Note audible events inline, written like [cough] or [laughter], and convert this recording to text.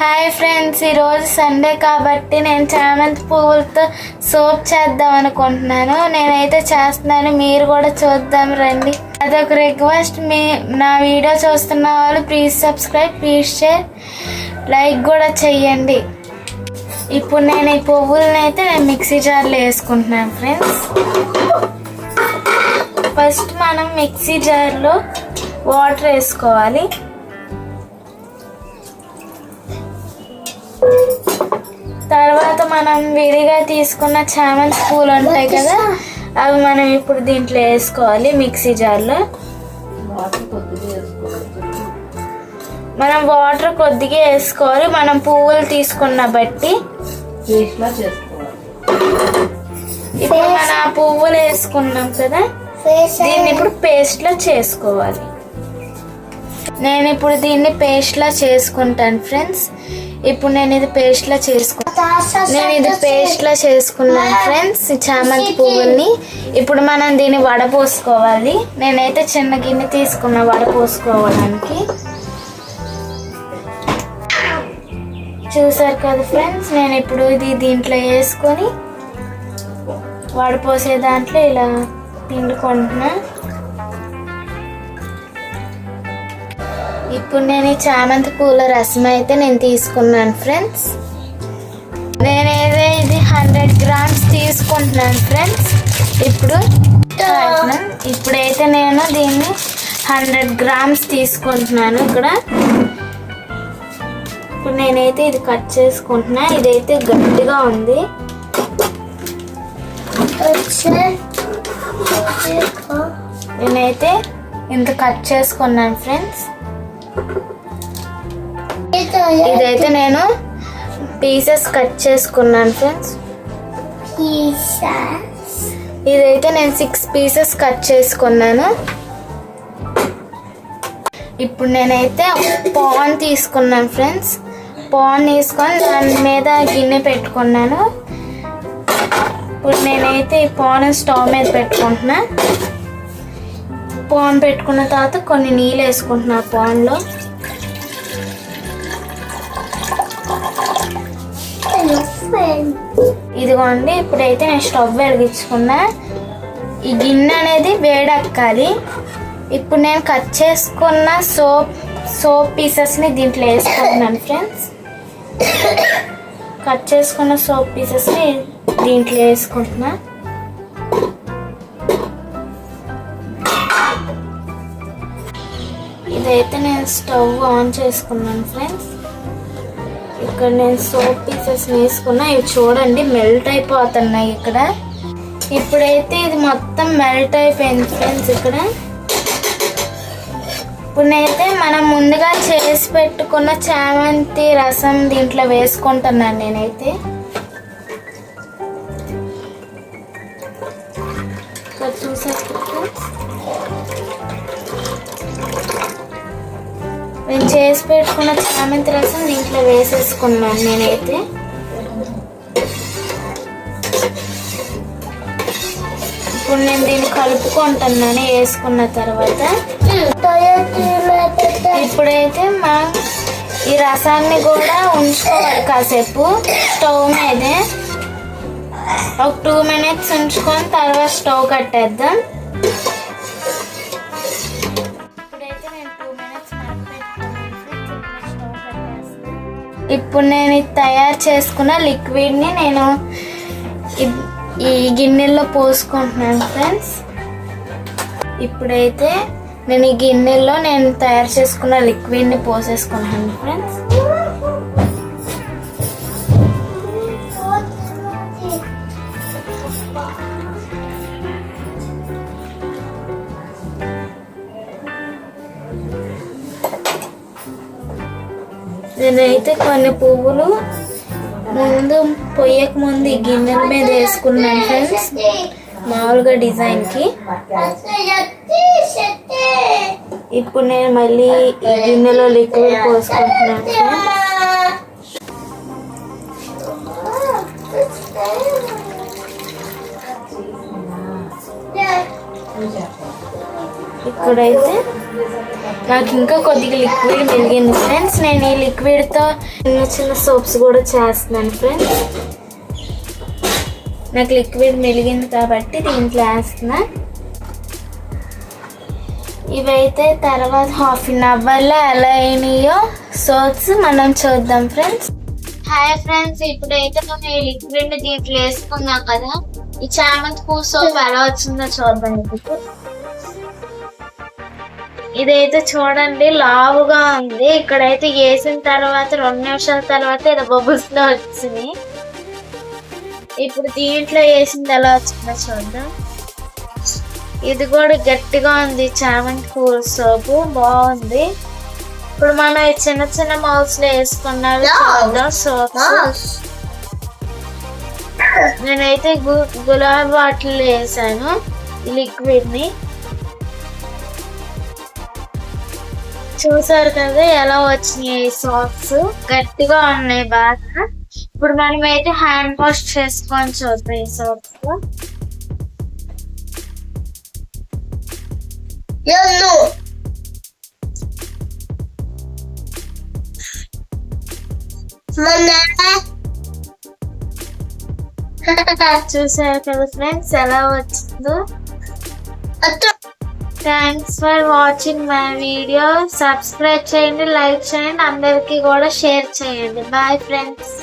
Hi friends ఈరోజు Sunday కాబట్టి నేను చామంతి పువ్వులతో సోప్ చేద్దాం అనుకుంటున్నాను. నేనైతే చేస్తున్నాను మీరు కూడా చూద్దాం రండి. అదొక రిక్వెస్ట్ మీ నా వీడియో చూస్తున్న వాళ్ళు please subscribe please share like కూడా చెయ్యండి ఇప్పుడు నేను ఈ పువ్వులని అయితే నేను మిక్సీ జార్లో వేసుకుంటున్నాను ఫ్రెండ్స్ ఫస్ట్ మనం మిక్సీ జార్లో వాటర్ వేసుకోవాలి. తర్వాత మనం విడిగా తీసుకున్న చామంతి పూలు ఉంటాయి కదా అవి మనం ఇప్పుడు దీంట్లో వేసుకోవాలి మిక్సీ జార్లో. మనం వాటర్ కొద్దిగా వేసుకోవాలి మనం పువ్వులు తీసుకున్న బట్టి. పేస్ట్లా చేసుకోవాలి. ఇప్పుడు మనం ఆ పువ్వులు వేసుకున్నాం కదా దీన్ని ఇప్పుడు పేస్ట్ లా చేసుకోవాలి. నేను ఇప్పుడు దీన్ని పేస్ట్ లా చేసుకుంటాను ఫ్రెండ్స్. ఇప్పుడు నేను ఇది పేస్ట్ లా నేను ఇది పేస్ట్ లా చేసుకున్నాను ఫ్రెండ్స్ చామంతి పువ్వుల్ని. ఇప్పుడు మనం దీన్ని వడపోసుకోవాలి నేనైతే చిన్న గిన్నె తీసుకున్నా వడపోసుకోవడానికి చూసారు కదా ఫ్రెండ్స్ నేను ఇప్పుడు ఇది దీంట్లో వేసుకొని వడపోసే దాంట్లో ఇలా పిండుకుంటున్నాను ఇప్పుడు నేను ఈ చామంతి పూల రసం అయితే నేను తీసుకున్నాను ఫ్రెండ్స్ నేనైతే ఇది హండ్రెడ్ గ్రామ్స్ తీసుకుంటున్నాను ఫ్రెండ్స్ ఇప్పుడు. ఇప్పుడైతే నేను దీన్ని హండ్రెడ్ గ్రామ్స్ తీసుకుంటున్నాను ఇక్కడ. ఇప్పుడు నేనైతే ఇది కట్ చేసుకుంటున్నా. ఇదైతే గట్టిగా ఉంది. నేనైతే ఇంత కట్ చేసుకున్నాను ఫ్రెండ్స్ ఇదైతే నేను పీసెస్ కట్ చేసుకున్నాను ఫ్రెండ్స్ ఇదైతే నేను సిక్స్ పీసెస్ కట్ చేసుకున్నాను. ఇప్పుడు నేనైతే పాన్ తీసుకున్నాను ఫ్రెండ్స్ పాన్ తీసుకొని దాని మీద గిన్నె పెట్టుకున్నాను. ఇప్పుడు నేనైతే ఈ పాన్ స్టవ్ మీద పెట్టుకుంటున్నా. పాన్ పెట్టుకున్న తర్వాత కొన్ని నీళ్ళు వేసుకుంటున్నా పాన్లో ఇదిగోండి ఇప్పుడైతే నేను స్టవ్ వెలిగించుకున్నా. ఈ గిన్నె అనేది వేడెక్కాలి. ఇప్పుడు నేను కట్ చేసుకున్న సోప్ సోప్ పీసెస్ని దీంట్లో వేసుకుంటున్నాను ఫ్రెండ్స్. కట్ చేసుకున్న సోప్ పీసెస్ని దీంట్లో వేసుకుంటున్నా. ఇదైతే నేను స్టవ్ ఆన్ చేసుకున్నాను ఫ్రెండ్స్. ఇక్కడ నేను సోప్ పీసెస్ వేసుకున్నా. ఇవి చూడండి మెల్ట్ అయిపోతున్నాయి ఇక్కడ. ఇప్పుడైతే ఇది మొత్తం మెల్ట్ అయిపోయింది ఫ్రెండ్స్ ఇక్కడ. ఇప్పుడైతే మనం ముందుగా చేసి పెట్టుకున్న చామంతి రసం దీంట్లో వేసుకుంటున్నాను నేనైతే. చూసారు నేను చేసి పెట్టుకున్న చామంతి రసం దీంట్లో వేసేసుకున్నాను నేనైతే. ఇప్పుడు నేను దీన్ని కలుపుకుంటున్నాను వేసుకున్న తర్వాత. ఇప్పుడైతే మా ఈ రసాన్ని కూడా ఉంచుకోవాలి కాసేపు. స్టవ్ మీదే ఒక టూ మినిట్స్ ఉంచుకొని తర్వాత స్టవ్ కట్టేద్దాం. ఇప్పుడు నేను తయారు చేసుకున్న లిక్విడ్ని నేను ఈ గిన్నెల్లో పోసుకుంటున్నాను ఫ్రెండ్స్ ఇప్పుడైతే నేను ఈ గిన్నెల్లో నేను తయారు చేసుకున్న లిక్విడ్ని పోసేసుకుంటున్నాను ఫ్రెండ్స్ నేనైతే కొన్ని పువ్వులు ముందు పొయ్యక ముందు ఈ గిన్నెల మీద వేసుకున్నాను ఫ్రెండ్స్. మామూలుగా డిజైన్కి ఇప్పుడు నేను మళ్ళీ ఈ గిన్నెలో లిక్విడ్ పోసుకుంటున్నాను ఇక్కడైతే నాకు ఇంకా కొద్దిగా లిక్విడ్ మిగిలింది. ఫ్రెండ్స్ నేను ఈ లిక్విడ్తో చిన్న చిన్న సోప్స్ కూడా చేస్తున్నాను ఫ్రెండ్స్ నాకు లిక్విడ్ మెలిగింది కాబట్టి దీంట్లో వేస్తున్నా. ఇవైతే తర్వాత హాఫ్ అన్ అవర్లో ఎలా అయినాయో సోప్స్ మనం చూద్దాం ఫ్రెండ్స్ హాయ్ ఫ్రెండ్స్ ఇప్పుడైతే మనం ఈ లిక్విడ్ దీంట్లో వేసుకున్నాం కదా. ఈ చామంతి పూ సోప్ ఎలా వచ్చిందో చూద్దాం. ఇప్పుడు ఇదైతే చూడండి లావుగా ఉంది. ఇక్కడైతే వేసిన తర్వాత రెండు నిమిషాల తర్వాత ఇలా బబుల్స్లో వచ్చింది. ఇప్పుడు దీంట్లో వేసింది ఎలా వచ్చిందో చూద్దాం. ఇది కూడా గట్టిగా ఉంది. చామంతి పూల సోపు. బాగుంది. ఇప్పుడు మనం చిన్న చిన్న మౌల్స్లో వేసుకున్నవి చూద్దాం సోప్స్ నేనైతే గు- గులాబీ బాటిల్ వేసాను లిక్విడ్ని. చూసారు కదా ఎలా వచ్చినాయి సాక్స్ గట్టిగా ఉన్నాయి బాగా. ఇప్పుడు మనం అయితే హ్యాండ్ వాష్ చేసుకొని చూద్దాం ఈ సాక్స్ [laughs] చూసారు కదా ఫ్రెండ్స్ ఎలా వచ్చిందో? Thanks for watching my video subscribe చేయండి లైక్ చేయండి అందరికీ కూడా షేర్ చేయండి. Bye friends